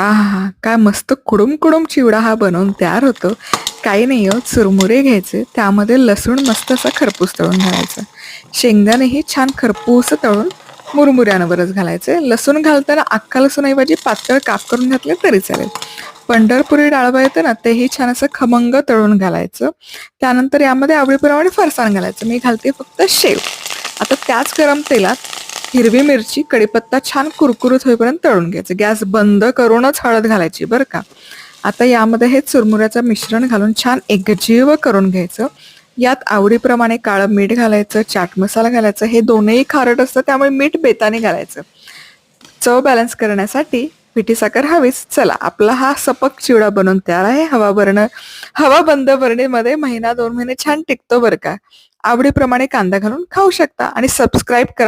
आहा काय मस्त कुडूम कुडूम चिवडा हा बनवून तयार होतो. काही नाही हो चुरमुरे घ्यायचे त्यामध्ये लसूण मस्त असा खरपूस तळून घालायचा. शेंगदाणेही छान खरपूस तळून मुरमुऱ्यांवरच घालायचे. लसूण घालताना अख्खा लसूणऐवजी पातळ काप करून घातले तरी चालेल. पंढरपुरी डाळबा येतं ना तेही छान असं खमंग तळून घालायचं. त्यानंतर यामध्ये आवडीप्रमाणे फरसाण घालायचं. मी घालते फक्त शेव. आता त्याच गरम तेलात हिरवी मिरची कडीपत्ता छान कुरकुरीत होईपर्यंत तळून घ्यायचं. गॅस बंद करूनच हळद घालायची बरं का. आता यामध्ये हे चुरमुऱ्याचं मिश्रण घालून छान एकजीव करून घ्यायचं. यात आवडीप्रमाणे काळं मीठ घालायचं चाट मसाला घालायचं हे दोनही खारट असतं त्यामुळे मीठ बेताने घालायचं. चव बॅलन्स करण्यासाठी पिठी साखर हवीच. चला आपला हा सपक चिवडा बनवून तयार आहे. हवा भरणं हवा बंद भरणीमध्ये महिना दोन महिने छान टिकतो बरं का. आवडीप्रमाणे कांदा घालून खाऊ शकता आणि सबस्क्राईब करा.